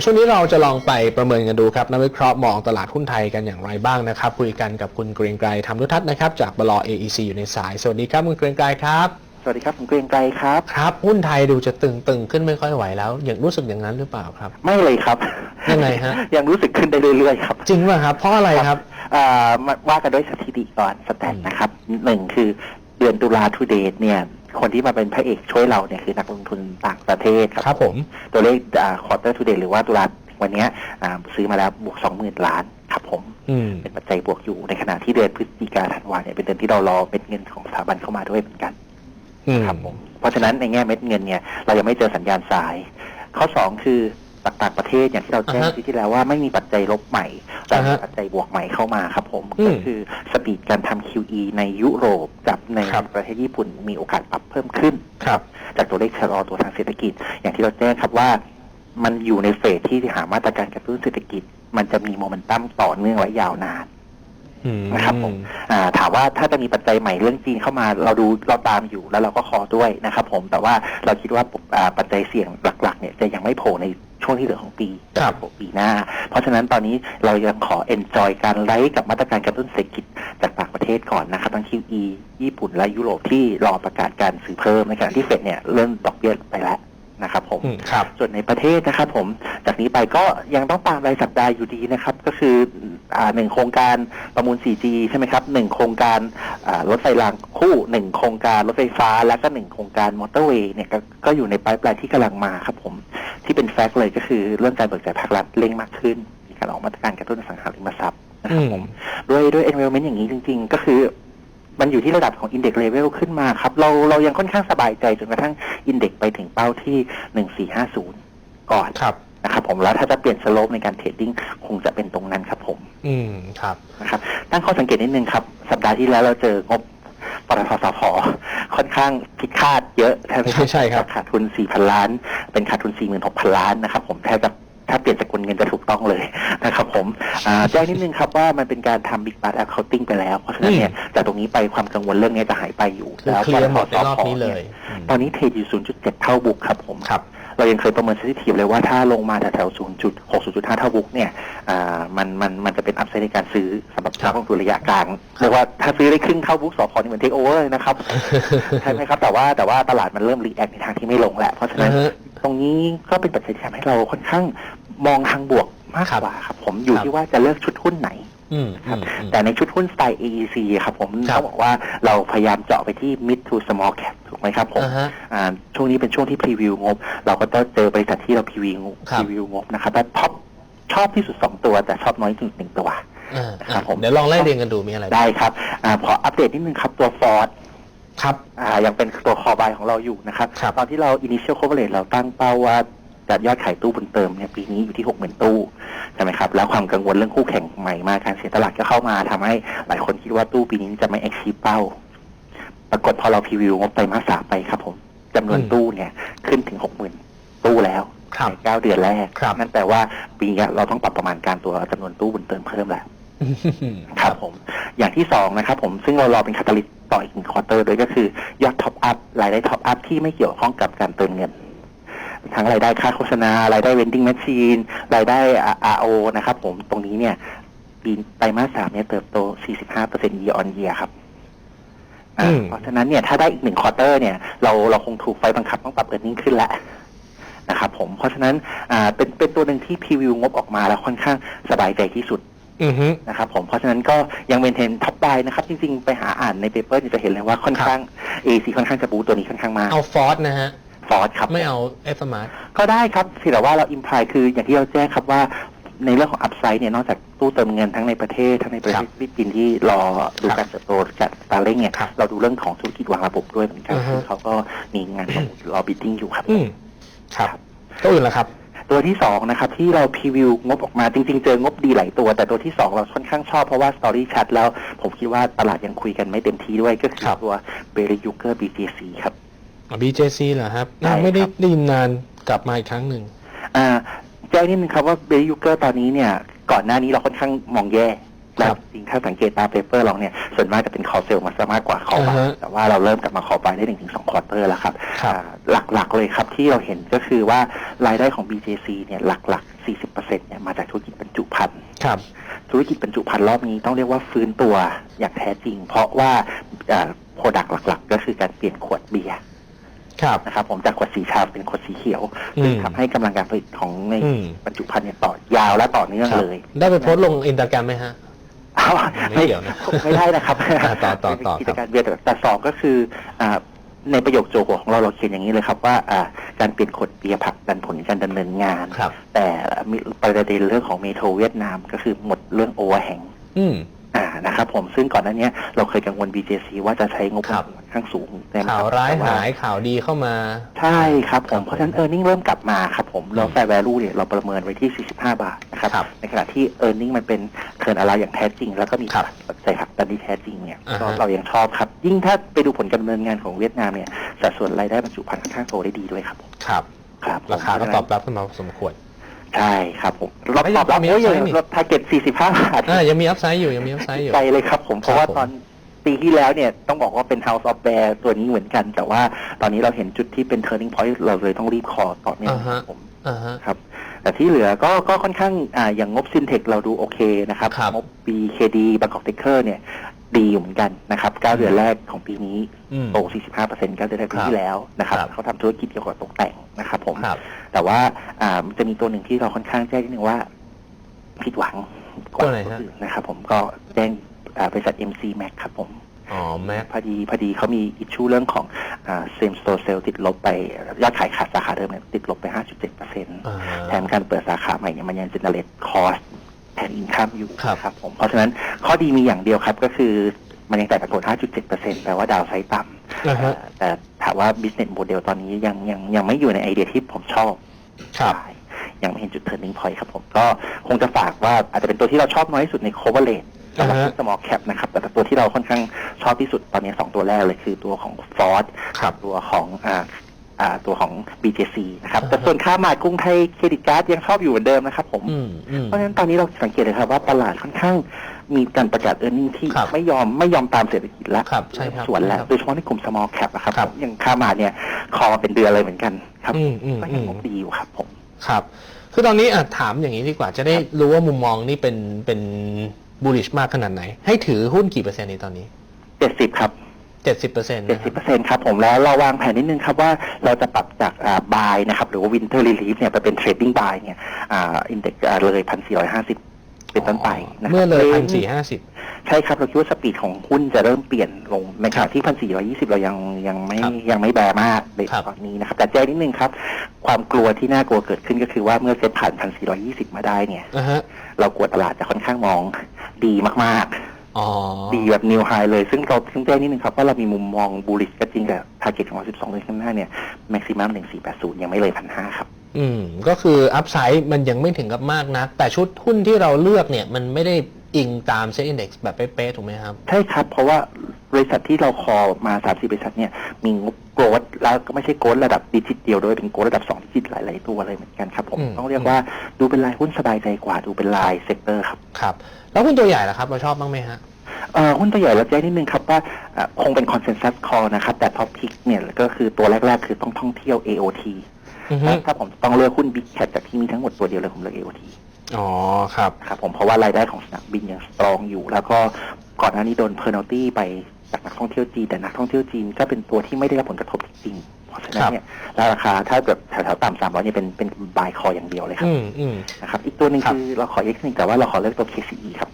ยวช่วงนี้เราจะลองไปประเมินกันดูครับนักวิเคราะห์มองตลาดหุ้นไทยกันอย่างไรบ้างนะครับคุยกันกับคุณเกรียงไกรธรรมนุทัศน์นะครับจากบล AEC อยู่ในสาย สวัสดีครับคุณเกรียงไกรครับสวัสดีครับผมเกรียงไกรครับครับหุ้นไทยดูจะตึงตึงๆ ขึ้นไม่ค่อยไหวแล้ว อย่างรู้สึกอย่างนั้นหรือเปล่าครับ ไม่เลยครับยังไงฮะยังรู้สึกขึ้นได้เรื่อยๆครับ จริงป่ะครับเพราะอะไรครับอ่ามาว่ากันด้วยสถิติก่อนสแตทนะครับหนึ่งคือเดือนตุลาทูเดตเนี่ย คนที่มาเป็นพระเอกช่วยเราเนี่ยคือนักลงทุนต่างประเทศครับครับผม ตัวเลขควอเตอร์ทูเดตหรือว่าตุลาวันเนี้ยอ่าซื้อมาแล้วบวกสองหมื่นล้านครับผมอืมเป็นปัจจัยบวกอยู่ในขณะที่เดือนพฤศจิกาธันวาเนี่ยเป็นเดือนที่เรารอเป็นเงินของสถาบันเข้ามาด้วยเหมือนกันอืมครับผมเพราะฉะนั้นในแง่เม็ดเงินเนี่ยเรายังไม่เจอสัญญาณสาย ข้อสองคือ ต่างประเทศอย่างที่เราแจ้งอ่าฮะที่ที่แล้วว่าไม่มีปัจจัยลบใหม่แต่อ่ามีฮะปัจจัยบวกใหม่เข้ามาครับผมอืมก็คือสปีดการทำ QE ในยุโรปกับในครับ ประเทศญี่ปุ่นมีโอกาสปรับเพิ่มขึ้น ครับ จากตัวเลขชะลอตัวทางเศรษฐกิจ อย่างที่เราแจ้งครับว่า มันอยู่ในเฟสที่หามาตรการกระตุ้นเศรษฐกิจ มันจะมีโมเมนตัมต่อเนื่องและยาวนาน อืม นะครับผม อ่าถามว่าถ้าจะมีปัจจัยใหม่เรื่องจีนเข้ามาเราดูเราตามอยู่แล้วเราก็คอด้วยนะครับผมแต่ว่าเราคิดว่าอ่าปัจจัยเสี่ยงหลักๆเนี่ยจะยังไม่โผล่ใน ช่วงที่เหลือของปีครับจะโผล่ปีหน้า เพราะฉะนั้นตอนนี้เรายังขอ enjoy การไล่กับมาตรการกระตุ้นเศรษฐกิจจากต่างประเทศก่อนนะครับทั้ง QE ญี่ปุ่นและยุโรปที่รอประกาศการซื้อเพิ่มในขณะที่เฟดเนี่ยเริ่มดอกเบี้ยไปแล้วนะครับผมอืมครับส่วนในประเทศนะครับผม จากนี้ไปก็ยังต้องตามรายสัปดาห์อยู่ดีนะครับ ก็คืออ่าหนึ่งโครงการประมูล 4G ใช่ไหมครับหนึ่งโครงการอ่ารถไฟรางคู่หนึ่งโครงการรถไฟฟ้า และก็หนึ่งโครงการมอเตอร์เวย์เนี่ยก็ก็อยู่ในปลายปลายที่กำลังมาครับผม ที่เป็นแฟกต์เลยก็คือเรื่องการเบิกจ่ายภาครัฐเร่งมากขึ้น มีการออกมาตรการกระตุ้นอสังหาริมทรัพย์นะครับผมด้วยด้วย environment อย่างนี้จริง ๆ ก็คือ มันอยู่ที่ระดับของ index level ขึ้นมาครับ เราเรายังค่อนข้างสบายใจจนกระทั่ง index ไปถึงเป้าที่1450ก่อนครับนะครับผมแล้วถ้าจะเปลี่ยนสโลปในการเทรดดิ้งคงจะเป็นตรงนั้นครับผม อืมครับนะครับตั้งข้อสังเกตนิดนึงครับ สัปดาห์ที่แล้วเราเจองบ ปตทสพค่อนข้างผิดคาดเยอะใช่ไหมครับใช่ครับจากขาดทุน 4,000 ล้าน เป็นขาดทุน 46,000 ล้านนะครับผมแทบจะถ้าเปลี่ยนสกุลเงินจะถูกต้องเลยนะครับผมอ่าแจ้งนิดนึงครับว่ามันเป็นการทำ Big Bad Accounting ไปแล้ว เพราะฉะนั้นเนี่ยจากตรงนี้ไปความกังวลเรื่องนี้จะหายไปอยู่คือเคลียร์หมดในรอบนี้เลยอืมตอนนี้เทรดอยู่ 0.7 เท่าบุกครับผมครับ เรายังเคยประเมินสถิติเลยว่าถ้าลงมาแถวๆ0.6 0.5เท่าบุกเนี่ยอ่ามันมันมันจะเป็นอัพไซด์ในการซื้อสำหรับครันับกลงทุนระยะกลางเรียกว่าถ้าซื้อได้ครึ่งเท่าบุกสพนี่เหมือนเทคโอเวอร์เลยนะครับใช่ไหมครับ แต่ว่าแต่ว่าตลาดมันเริ่มรีแอคในทางที่ไม่ลงแล้วเพราะฉะนั้นอ่าฮะตรงนี้ก็เป็นปัจจัยที่ทำให้เราค่อนข้างมองทางบวกมากครับกว่าครับ ผมอยู่ครับที่ว่าจะเลือกชุดหุ้นไหน อืมครับอืมอืมแต่ในชุดหุ้นสไตล์ AEC ครับผมครับต้องบอกว่าเราพยายามเจาะไปที่ mid to small cap ถูกไหมครับผมอ่าฮะอ่าช่วงนี้เป็นช่วงที่พรีวิวงบ เราก็ต้องเจอบริษัทที่เราพรีวิวงบครับพรีวิวงบนะครับแต่ท็อปชอบที่สุด 2 ตัว แต่ชอบน้อยที่สุดหนึ่งตัวอ่าครับผมเดี๋ยวลองไล่เรียงกันดูมีอะไรบ้างได้ครับอาขออัปเดตนิดนึงครับตัว Ford ครับอ่ายังเป็นตัวคอบายของเราอยู่นะครับครับ ตอนที่เรา initial coverage เราตั้งเป้าว่า จะยอดขายตู้บุญเติมเนี่ยปีนี้อยู่ที่60,000ตู้ใช่ไหมครับแล้วความกังวลเรื่องคู่แข่งใหม่มาการเสียตลาดก็เข้ามาทำให้หลายคนคิดว่าตู้ปีนี้จะไม่ achieve เป้า ปรากฏพอเราพรีวิวงบไตรมาสสามไปครับผมจำนวนอืมตู้เนี่ยขึ้นถึง60,000ตู้แล้วครับในเก้าเดือนแรกครับนั่นแปลว่าปีนี้เราต้องปรับประมาณการตัวจำนวนตู้บุญเติมเพิ่มแล้วครับผม อย่างที่สองนะครับผมซึ่งเรารอเป็นคาตาลิสต์ต่ออีกหนึ่งควอเตอร์ด้วยก็คือยอดท็อปอัพรายได้ท็อปอัพที่ไม่เกี่ยวข้องกับการเติมเงิน ทั้งรายได้ค่าโฆษณารายได้เวนดิ้งแมชชีนรายได้ RO นะครับผมตรงนี้เนี่ยปีไตรมาสสามเนี่ยเติบโต 45% year on year ครับอ่าอืมเพราะฉะนั้นเนี่ยถ้าได้อีกหนึ่งควอเตอร์เนี่ยเราเราคงถูกไฟบังคับต้องปรับเออร์เน็งขึ้นแล้วนะครับผมเพราะฉะนั้นอ่าเป็นเป็นตัวหนึ่งที่พรีวิวงบออกมาแล้วค่อนข้างสบายใจที่สุดอือฮึนะครับผมเพราะฉะนั้นก็ยังเมนเทนท็อปไ e นะครับ จริง ๆ ไปหาอ่านในเปเปอร์จะเห็นเลยว่าค่อนข้าง AC ค่อนข้างจะบูตัวนี้ค่อนข้างมากเอาฟอร์สนะฮะ ฟอร์ดครับ ไม่เอาเอฟมาร์ก็ได้ครับเพียงแต่ว่าเราอิมพลายคืออย่างที่เราแจ้งครับว่าในเรื่องของอัพไซด์เนี่ยนอกจากตู้เติมเงินทั้งในประเทศ ทั้งในประเทศฟิลิปปินส์ที่รอดูครับการเติบโตจากตาเล้งเนี่ยครับเราดูเรื่องของธุรกิจวางระบบด้วยเหมือนกันอือฮึคือเขาก็มีงานประมูลรอบิดดิ้งอยู่ครับอืมครับตัวอื่นล่ะครับ ตัวที่สองนะครับที่เราพรีวิวงบออกมาจริง ๆ เจองบดีหลายตัว แต่ตัวที่สองเราค่อนข้างชอบเพราะว่าสตอรี่ชัดแล้วผมคิดว่าตลาดยังคุยกันไม่เต็มที่ด้วยก็คือครับตัวเบริยูเกอร์ BJC ครับ BJC เหรอครับใช่ครับไม่ได้ได้ยินนานกลับมาอีกครั้งหนึ่งอ่าแจ้งนิดนึงครับว่าเบริยูเกอร์ตอนนี้เนี่ย ก่อนหน้านี้เราค่อนข้างมองแย่และครับจริงถ้าสังเกตตามเปเปอร์เราเนี่ย ส่วนมากจะเป็นคอเซลมาซะมากกว่าคออ่าบาฮะแต่ว่าเราเริ่มกลับมาคอบายได้หนึ่งถึงสองควอเตอร์แล้วครับครับอ่าหลักๆเลยครับที่เราเห็นก็คือว่ารายได้ของ BJC เนี่ยหลักๆ 40%เนี่ยมาจากธุรกิจบรรจุภัณฑ์ครับธุรกิจบรรจุภัณฑ์รอบนี้ต้องเรียกว่าฟื้นตัวอย่างแท้จริง เพราะว่าโปรดักต์หลัก ๆ ก็คือการเปลี่ยนขวดเบียร์ครับ นะครับผมจากขวดสีชาเป็นขวดสีเขียวอืมซึ่งทำให้กำลังการผลิตของในอืมบรรจุภัณฑ์เนี่ยต่อยาวและต่อเนื่องครับเลย ได้ไปโพสต์ลงอินสตาแกรมไหมฮะอ้าวไม่เกี่ยวนะไม่ได้นะครับอ่าต่อต่อต่อเป็นกิจการเบียร์แต่แต่สองก็คืออ่าในประโยคโจโกของเราเราเขียนอย่างนี้เลยครับว่าอ่าการเปลี่ยนขวดเบียร์ผลักดันผลการดำเนินงานครับแต่มีประเด็นเรื่องของเมโทรเวียดนามก็คือหมดเรื่องโอเวอร์แฮง อืมอ่านะครับผมซึ่งก่อนหน้าเนี้ยเราเคยกังวล BJC ว่าจะใช้งบครับค่อนข้างสูงแต่ข่าวร้ายแต่ หายข่าวดีเข้ามา ใช่ครับผครัมบเพราะฉะนั้น e a r n i n g เริ่มกลับมาครับผมแล้วอืมแฟร์ value เนี่ยเราประเมินไว้ที่ 45 บาทนะครับครับในขณะที่ e a r n i n g มันเป็นเทิร์นอะไรอย่างแท้จริง แล้วก็มีครับปัจจัยผลักดันที่แท้จริงเนี่ยอ่าฮะ ก็เรายังชอบครับ ยิ่งถ้าไปดูผลการดำเนินงานของเวียดนามเนี่ยสัดส่วนรายได้บรรจุภัณฑ์ค่อนข้างโตได้ดีด้วยครับผมครับ ครับผมราคาก็ตอบรับขึ้นมาพอสมควร ใช่ครับผมเราไม่ตอบรับมีเย upside นี่อะลด target 45 บาทอ่ายังมีอัพไซด์อยู่ยังมีอัพไซด์อยู่ใจเลยครับผมเพราะว่าครับผมตอนปีที่แล้วเนี่ยต้องบอกว่าเป็น House of Bear ตัวนี้เหมือนกัน แต่ว่าตอนนี้เราเห็นจุดที่เป็น turning point เราเลยต้องรีบคอต่อเนื่องอ่าฮะครับผมอ่าฮะครับแต่ที่เหลือก็ก็ค่อนข้างอ่าอย่างงบซินเทคเราดูโอเคนะครับครับงบ BKD บางกอกเทคเกอร์เนี่ย ดีอยู่เหมือนกันนะครับ9เดือนแรกของปีนี้อืมโต 45%9 เดือนแรกปีครับที่แล้วนะครับครับเขาทำธุรกิจเกี่ยวกับตกแต่งนะครับผมครับแต่ว่าอ่ามันจะมีตัวหนึ่งที่เราค่อนข้างแจ้งนิดนึงว่าผิดหวังกว่าตัวไหนฮะอื่นนะครับผมก็แจ้งอ่าบริษัท MC Max ครับผมอ๋อแม็กพอดีพอดีเขามีอิชชูเรื่องของอ่า same store sale ติดลบไปยอดขายขาดสาขาเดิมเนี่ยติดลบไป 5.7%อ่าแถมการเปิดสาขาใหม่เนี่ยมันยัง generate cost แทน income อยู่ค รับนะครับผมเพราะฉะนั้นข้อดีมีอย่างเดียวครับก็คือมันยังแต่ปรากฏ5.7%แปลว่าดาวไซต์ต่ำอ่าฮะแต่ถามว่า business model ตอนนี้ยังยังยังไม่อยู่ในไอเดียที่ผมชอบครับใช่ยังไม่เห็นจุด turning point ครับผมก็คงจะฝากว่าอาจจะเป็นตัวที่เราชอบน้อยที่สุดใน coverage สำหรับอ่าฮะ small cap นะครับ แต่ตัวที่เราค่อนข้างชอบที่สุดตอนนี้สองตัวแรกเลยคือตัวของ Ford ครับตัวของอ่าอ่า ตัวของ BJC นะครับอ่าฮะแต่ส่วนค่ามาดกรุงไทยเครดิตการ์ดยังชอบอยู่เหมือนเดิมนะครับผมอืมอืมเพราะฉะนั้นตอนนี้เราสังเกตเลยครับว่าตลาดค่อนข้างมีการประกาศ e a r n i n g ที่ครับไม่ยอมไม่ยอมตามเศรษฐกิจแล้วครับใช่ครับส่วนแล้วครับโดยเฉพาะในกลุ่ม small cap นะครับครับอย่างค่ามาดเนี่ยคอมาเป็นเดือนเลยเหมือนกันครับอืมอืมก็อืยังมงบดีอยู่ครับผมครับคือตอนนี้อะถามอย่างนี้ดีกว่าจะได้รู้ว่ามุมมองนี่เป็นเป็นบูลลิชมากขนาดไหน ให้ถือหุ้นกี่เปอร์เซ็นต์ในตอนนี้เจ็ดสิบครับ เจ็ดสิบเปอร์เซ็นต์เจ็ดสิบเปอร์เซ็นต์ครับผมแล้วเราวางแผนนิดนึงครับว่าเราจะปรับจากอ่าบายนะครับหรือว่าวินเทอร์รีลีฟเนี่ยไปเป็นเทรดดิ้งบายเนี่ยอ่าอินเด็กเลยพันสี่ร้อยห้าสิบเป็นต้นไปนะครับเมื่อเลยรพันนสี่ห้าสิบใช่ครับ เราคิดว่าสปีดของหุ้นจะเริ่มเปลี่ยนลงในขณะที่พันสี่ร้อยี่สิบเรายังยังไม่ครับยังไม่แบมากในครับตอนนี้นะครับ แต่แจ้งนิดนึงครับ ความกลัวที่น่ากลัวเกิดขึ้นก็คือว่าเมื่อเซ็ตผ่านพันสี่ร้อยี่สิบมาได้เนี่ยอ่าฮะเรากลัวตลาดจะค่อนข้างมองดีมากๆอ๋อ ดีแบบนิวไฮเลย ซึ่งเราซึ่งแจ้งนิดนึงครับ ว่าเรามีมุมมองบูลิชก็จริงแต่ทาร์เก็ตของเรา12เดือนข้างหน้าเนี่ยแม็กซิมัม1480 ยังไม่เลยพันห้าครับ อืม ก็คืออัพไซด์มันยังไม่ถึงกับมากนัก แต่ชุดหุ้นที่เราเลือกเนี่ย มันไม่ได้อิงตามเซ็ตอินดี x แบบเป๊ะๆถูกไหมครับ ใช่ครับ เพราะว่าบริษัทที่เราคอมา30บริษัทเนี่ยมีงบโกรดแล้วก็ไม่ใช่โกรดระดับดิจิตเดียวด้วยเป็นโกรดระดับ2ดิจิตหลาย ๆ ตัวเลยเหมือนกันครับผมอืมต้องเรียกว่าดูเป็นรายหุ้นสบายใจกว่าดูเป็นรายเซกเตอร์ครับครับ แล้วหุ้นตัวใหญ่ล่ะครับเราชอบบ้างไหมฮะเอ่อหุ้นตัวใหญ่เราแจ้งนิดนึงครับว่าเอ่อคงเป็นคอนเซนแซสคอนะครับ แต่ท็อปพิกเนี่ยก็คือตัวแรก ๆ คือต้องท่องเที่ยว AOT อือฮึถ้าถ้าผมต้องเลือกหุ้น Big Cat จากที่มีทั้งหมดตัวเดียวเลยผมเลือก AOT อ๋อครับครับผมเพราะว่ารายได้ของสนามบินยังสตรองอยู่ แล้วก็ก่อนหน้านี้โดนเพอร์น l ตี้ไป จากนักท่องเที่ยวจีนแต่นักท่องเที่ยวจีนก็เป็นตัวที่ไม่ได้รับผลกระทบจริงๆเพราะฉะนั้นเนี่ยราคาถ้าเกิดแถวๆต่ำสามร้อยเนี่ยเป็นเป็นบายคออย่างเดียวเลยครับอืมอืมนะครับอีกตัวหนึ่งครับคือเราขออีกหนึ่งแต่ว่าเราขอเลือกตัว KCE ครับ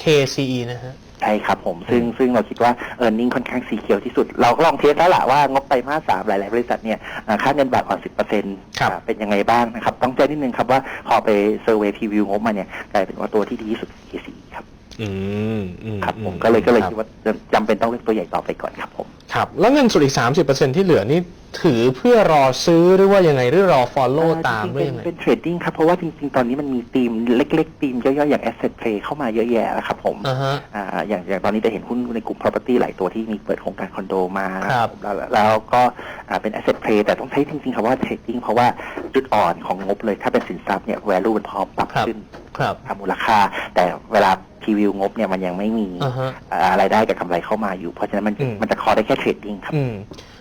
KCE นะฮะใช่ครับผมซึ่งซึ่งเราคิดว่าเออร์เน็งค่อนข้างสีเขียวที่สุด เราก็ลองเทสแล้วล่ะว่างบไตรมาสสามหลาย ๆ บริษัทเนี่ยอ่าค่าเงินบาทอ่อนสิบเปอร์เซ็นต์ครับเป็นยังไงบ้างนะครับ ต้องแจ้งนิดนึงครับว่าพอไปเซอร์เวยพรีวิวงบมาเนี่ยกลายเป็นว่าตัวที่ดีที่สุด KCE ครับ อืมอืมครับผมอืก็เลยก็เลยรับคิดว่าจำเป็นต้องเลือกตัวใหญ่ต่อไปก่อนครับผมครับ แล้วเงินส่วนอีก30%ที่เหลือนี่ถือเพื่อรอซื้อหรือว่ายังไงหรือรอ follow ตามจริงหๆรือเป็นยังไงเป็นเทรดดิ้งครับ เพราะว่าจริงๆ ตอนนี้มันมีธีมเล็กๆธีมย่อยๆ อย่าง asset play เข้ามาเยอะแยะแล้วครับผมอ่าฮะอ่าอย่างอย่างตอนนี้จะเห็นหุ้นในกลุ่ม property หลายตัวที่มีเปิดโครงการคอนโดมาครับแล้วแล้วก็อ่าเป็น asset play แต่ต้องใช้จริงๆคำว่า trading เพราะว่าจุดอ่อนของงบเลยถ้าเป็นสินทรัพย์เนี่ย value มันพร้อมปรับครับขึ้นครับทำมูลค่า แต่เวลาพ รีวิวงบเนี่ยมันยังไม่มีอ่าฮะอ่ารายได้กับกำไรเข้ามาอยู่ เพราะฉะนั้นมันอืม มันจะคอได้แค่เทรดดิ้งครับ อืม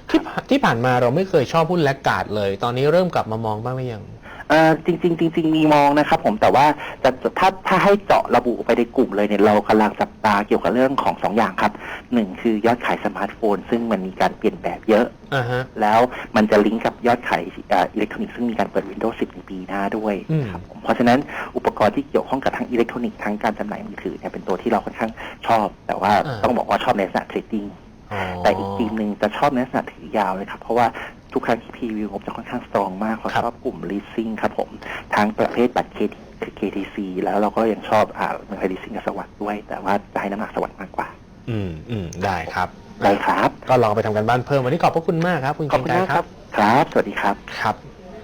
ที่ผ่านที่ผ่านมาเราไม่เคยชอบหุ้นแลกการ์ดเลย ตอนนี้เริ่มกลับมามองบ้างหรือยัง เอ่อจริงๆจริงๆมีมองนะครับผมแต่ว่าจะจะถ้าถ้าให้เจาะระบุไปในกลุ่มเลยเนี่ยเรากำลังจับตาเกี่ยวกับเรื่องของสองอย่างครับหนึ่งคือยอดขายสมาร์ทโฟน ซึ่งมันมีการเปลี่ยนแบบเยอะ อ่าฮะ แล้วมันจะลิงก์กับยอดขายเอ่ออิเล็กทรอนิกส์ซึ่งมีการเปิด Windows 10 ในปีหน้าด้วยอืม ครับผมเพราะฉะนั้นอุปกรณ์ที่เกี่ยวข้องกับทั้งอิเล็กทรอนิกส์ทั้งการจำหน่ายมือถือเนี่ยเป็นตัวที่เราค่อนข้างชอบ แต่ว่าอ่า ต้องบอกว่าชอบในลักษณะเทรดดิ้ง อ๋อแต่อีกทีมหนึ่งจะชอบในลักษณะถือยาวเลยครับ เพราะว่า ทุกครั้งที่พรีวิวผมจะค่อนข้างสตรองมากเราชอบกลุ่ม leasing ครับผม ทั้งประเภทบัตรเครดิตคือ KTC แล้วเราก็ยังชอบอ่าเมืองไทย leasing กับสวัสด์ด้วย แต่ว่าจะให้น้ำหนักสวัสด์มากกว่า อืมอืมได้ครับได้ครับ ก็ลองไปทำกันบ้านเพิ่มวันนี้ขอบพระคุณมากครับ คุณขอบคุณเกรียมางกไกรครับครับ สวัสดีครับ ครับ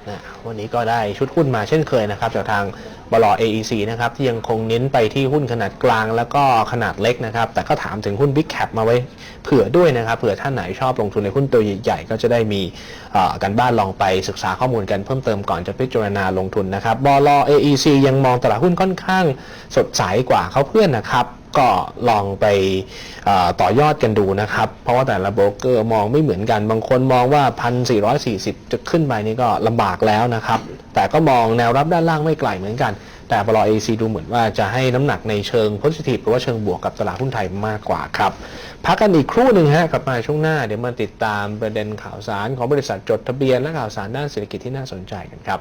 นะวันนี้ก็ได้ชุดหุ้นมาเช่นเคยนะครับจากทาง บลอ AEC นะครับที่ยังคงเน้นไปที่หุ้นขนาดกลางแล้วก็ขนาดเล็กนะครับ แต่ก็ถามถึงหุ้น Big Cap มาไว้เผื่อด้วยนะครับเผื่อท่านไหนชอบลงทุนในหุ้นตัวใหญ่ๆก็จะได้มีการบ้านลองไปศึกษาข้อมูลกันเพิ่มเติมก่อนจะพิจารณาลงทุนนะครับบลอ AEC ยังมองตลาดหุ้นค่อนข้างสดใสกว่าเขาเพื่อนนะครับก็ลองไปต่อยอดกันดูนะครับ เพราะว่าแต่ละโบรกเกอร์มองไม่เหมือนกัน บางคนมองว่า 1,440 จะขึ้นไปนี่ก็ลำบากแล้วนะครับ แต่ก็มองแนวรับด้านล่างไม่ไกลเหมือนกัน แต่บลอเอซีดูเหมือนว่าจะให้น้ำหนักในเชิงโพสิทีฟหรือว่าเชิงบวกกับตลาดหุ้นไทยมากกว่าครับ พักกันอีกครู่หนึ่งฮะกลับมาช่วงหน้าเดี๋ยวมาติดตามประเด็นข่าวสารของบริษัทจดทะเบียนและข่าวสารด้านเศรษฐกิจที่น่าสนใจกันครับ